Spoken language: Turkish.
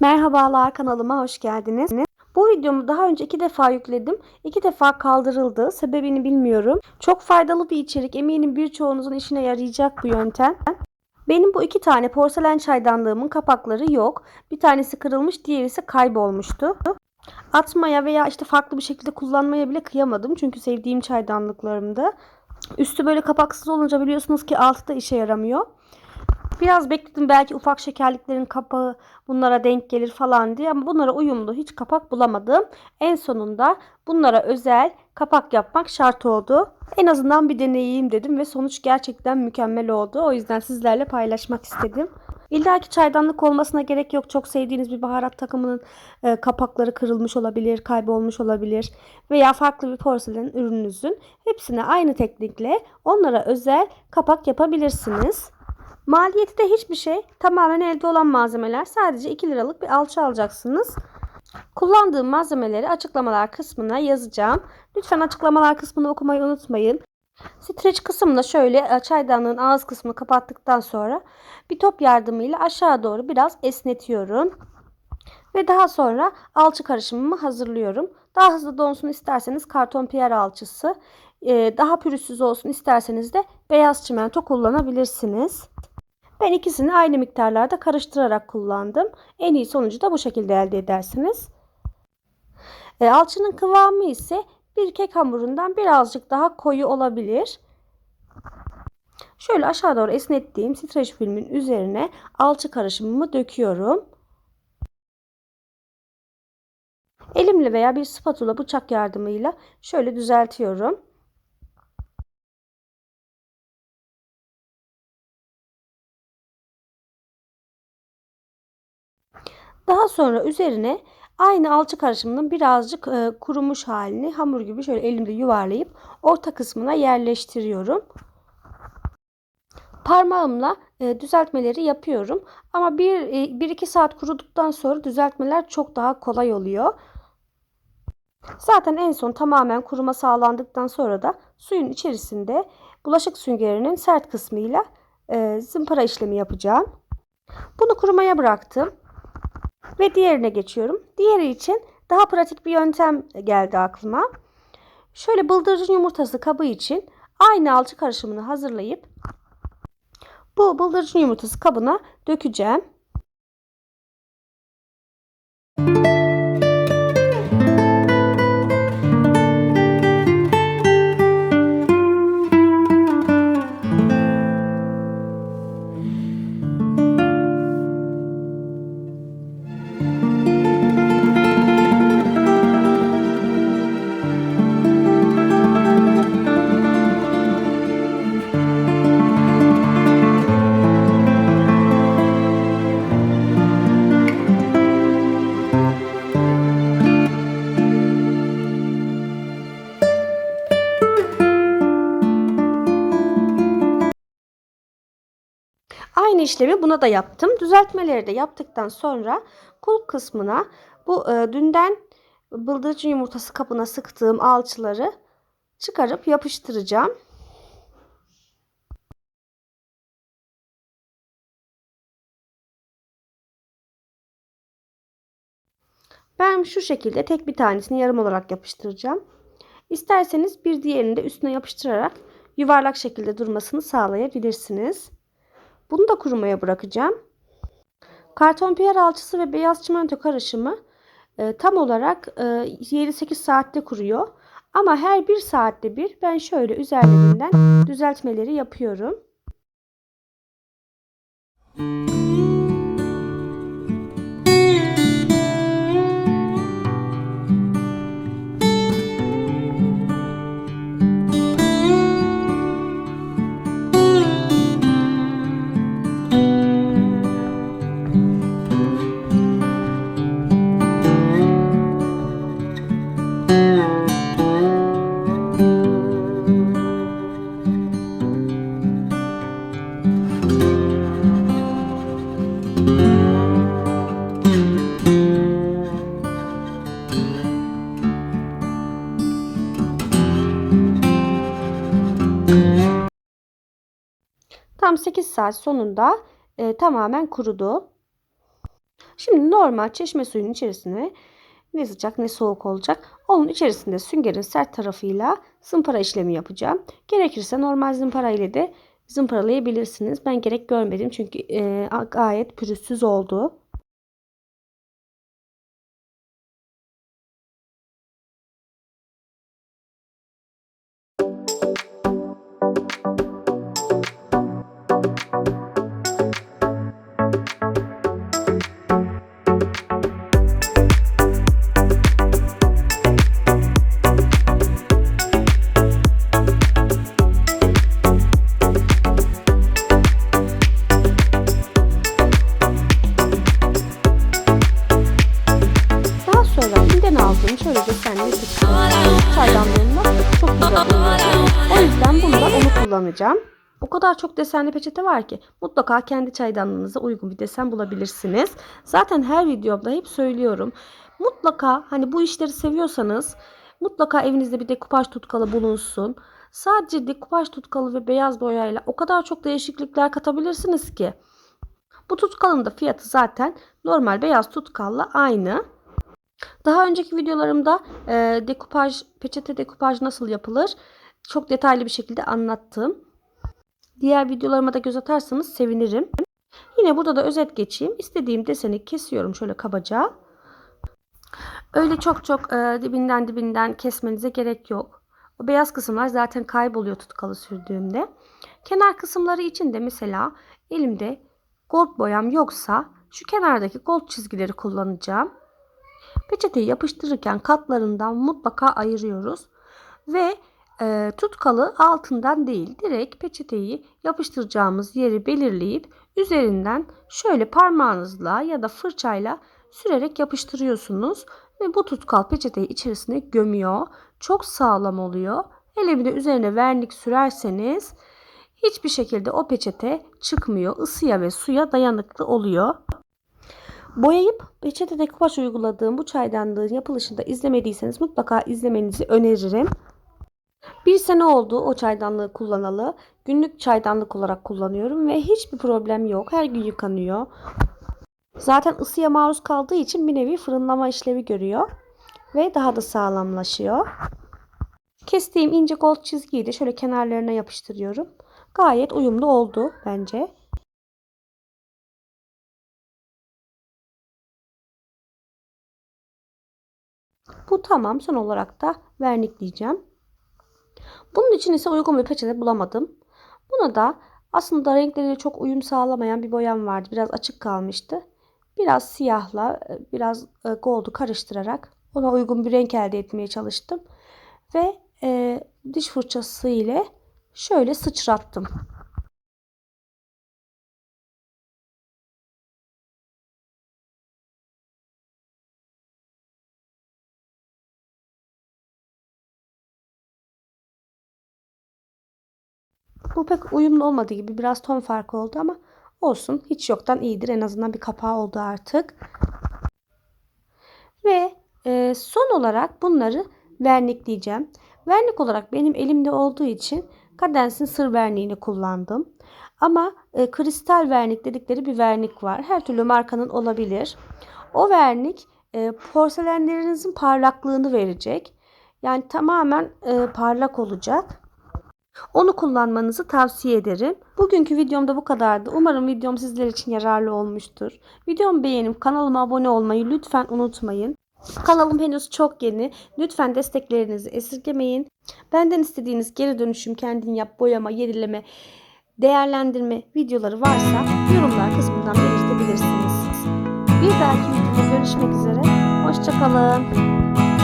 Merhabalar kanalıma hoş geldiniz. Bu videomu daha önce iki defa yükledim. İki defa kaldırıldı. Sebebini bilmiyorum. Çok faydalı bir içerik. Eminim birçoğunuzun işine yarayacak bu yöntem. Benim bu iki tane porselen çaydanlığımın kapakları yok. Bir tanesi kırılmış, diğeri ise kaybolmuştu. Atmaya veya işte farklı bir şekilde kullanmaya bile kıyamadım. Çünkü sevdiğim çaydanlıklarımdı. Üstü böyle kapaksız olunca biliyorsunuz ki altı da işe yaramıyor. Biraz bekledim belki ufak şekerliklerin kapağı bunlara denk gelir falan diye ama bunlara uyumlu hiç kapak bulamadım. En sonunda bunlara özel kapak yapmak şart oldu. En azından bir deneyeyim dedim ve sonuç gerçekten mükemmel oldu. O yüzden sizlerle paylaşmak istedim. İlla ki çaydanlık olmasına gerek yok. Çok sevdiğiniz bir baharat takımının e, kapakları kırılmış olabilir, kaybolmuş olabilir veya farklı bir porselen ürününüzün hepsine aynı teknikle onlara özel kapak yapabilirsiniz. Maliyeti de hiçbir şey. Tamamen elde olan malzemeler. Sadece 2 liralık bir alçı alacaksınız. Kullandığım malzemeleri açıklamalar kısmına yazacağım. Lütfen açıklamalar kısmını okumayı unutmayın. Streç kısmında şöyle e, çaydanlığın ağız kısmını kapattıktan sonra bir top yardımıyla aşağı doğru biraz esnetiyorum. Ve daha sonra alçı karışımımı hazırlıyorum. Daha hızlı donsun isterseniz karton piyer alçısı, e, daha pürüzsüz olsun isterseniz de beyaz çimento kullanabilirsiniz. Ben ikisini aynı miktarlarda karıştırarak kullandım. En iyi sonucu da bu şekilde elde edersiniz. E, alçının kıvamı ise bir kek hamurundan birazcık daha koyu olabilir. Şöyle aşağı doğru esnettiğim streç filmin üzerine alçı karışımımı döküyorum. Elimle veya bir spatula bıçak yardımıyla şöyle düzeltiyorum. Daha sonra üzerine aynı alçı karışımının birazcık e, kurumuş halini hamur gibi şöyle elimde yuvarlayıp orta kısmına yerleştiriyorum. Parmağımla e, düzeltmeleri yapıyorum. Ama 1-2 e, saat kuruduktan sonra düzeltmeler çok daha kolay oluyor. Zaten en son tamamen kuruma sağlandıktan sonra da suyun içerisinde bulaşık süngerinin sert kısmıyla e, zımpara işlemi yapacağım. Bunu kurumaya bıraktım. Ve diğerine geçiyorum. Diğeri için daha pratik bir yöntem geldi aklıma. Şöyle bıldırcın yumurtası kabı için aynı alçı karışımını hazırlayıp bu bıldırcın yumurtası kabına dökeceğim. İşlemi buna da yaptım. Düzeltmeleri de yaptıktan sonra kulp kısmına bu e, dünden bıldırcın yumurtası kapına sıktığım alçıları çıkarıp yapıştıracağım. Ben şu şekilde tek bir tanesini yarım olarak yapıştıracağım. İsterseniz bir diğerini de üstüne yapıştırarak yuvarlak şekilde durmasını sağlayabilirsiniz. Bunu da kurumaya bırakacağım. Karton piyer alçısı ve beyaz çimento karışımı e, tam olarak e, 7-8 saatte kuruyor. Ama her bir saatte bir ben şöyle üzerlerinden düzeltmeleri yapıyorum. Tam 8 saat sonunda e, tamamen kurudu. Şimdi normal çeşme suyunun içerisine ne sıcak ne soğuk olacak. Onun içerisinde süngerin sert tarafıyla zımpara işlemi yapacağım. Gerekirse normal zımpara ile de zımparalayabilirsiniz. Ben gerek görmedim çünkü e, gayet pürüzsüz oldu. Kullanacağım. O kadar çok desenli peçete var ki mutlaka kendi çaydanlığınıza uygun bir desen bulabilirsiniz. Zaten her videomda hep söylüyorum. Mutlaka hani bu işleri seviyorsanız mutlaka evinizde bir dekupaj tutkalı bulunsun. Sadece dekupaj tutkalı ve beyaz boyayla o kadar çok değişiklikler katabilirsiniz ki. Bu tutkalın da fiyatı zaten normal beyaz tutkalla aynı. Daha önceki videolarımda e, dekupaj, peçete dekupaj nasıl yapılır çok detaylı bir şekilde anlattım. Diğer videolarıma da göz atarsanız sevinirim. Yine burada da özet geçeyim. İstediğim deseni kesiyorum şöyle kabaca. Öyle çok çok e, dibinden dibinden kesmenize gerek yok. O beyaz kısımlar zaten kayboluyor tutkalı sürdüğümde. Kenar kısımları için de mesela elimde gold boyam yoksa şu kenardaki gold çizgileri kullanacağım. Peçeteyi yapıştırırken katlarından mutlaka ayırıyoruz. Ve e, tutkalı altından değil direkt peçeteyi yapıştıracağımız yeri belirleyip üzerinden şöyle parmağınızla ya da fırçayla sürerek yapıştırıyorsunuz. Ve bu tutkal peçeteyi içerisine gömüyor. Çok sağlam oluyor. Hele bir de üzerine vernik sürerseniz hiçbir şekilde o peçete çıkmıyor. Isıya ve suya dayanıklı oluyor. Boyayıp peçete dekupaj uyguladığım bu çaydanlığın yapılışını da izlemediyseniz mutlaka izlemenizi öneririm. Bir sene oldu o çaydanlığı kullanalı. Günlük çaydanlık olarak kullanıyorum ve hiçbir problem yok. Her gün yıkanıyor. Zaten ısıya maruz kaldığı için bir nevi fırınlama işlevi görüyor. Ve daha da sağlamlaşıyor. Kestiğim ince gold çizgiyi de şöyle kenarlarına yapıştırıyorum. Gayet uyumlu oldu bence. Bu tamam. Son olarak da vernikleyeceğim. Bunun için ise uygun bir peçete bulamadım. Buna da aslında renkleriyle çok uyum sağlamayan bir boyam vardı. Biraz açık kalmıştı. Biraz siyahla biraz e, gold'u karıştırarak ona uygun bir renk elde etmeye çalıştım. Ve e, diş fırçası ile şöyle sıçrattım. Bu pek uyumlu olmadığı gibi biraz ton farkı oldu ama olsun. Hiç yoktan iyidir. En azından bir kapağı oldu artık. Ve e, son olarak bunları vernikleyeceğim. Vernik olarak benim elimde olduğu için Cadenz'in sır verniğini kullandım. Ama e, kristal vernik dedikleri bir vernik var. Her türlü markanın olabilir. O vernik e, porselenlerinizin parlaklığını verecek. Yani tamamen e, parlak olacak. Onu kullanmanızı tavsiye ederim. Bugünkü videomda bu kadardı. Umarım videom sizler için yararlı olmuştur. Videomu beğenip kanalıma abone olmayı lütfen unutmayın. Kanalım henüz çok yeni. Lütfen desteklerinizi esirgemeyin. Benden istediğiniz geri dönüşüm, kendin yap, boyama, yerileme, değerlendirme videoları varsa yorumlar kısmından belirtebilirsiniz. Bir dahaki videoda görüşmek üzere. Hoşçakalın.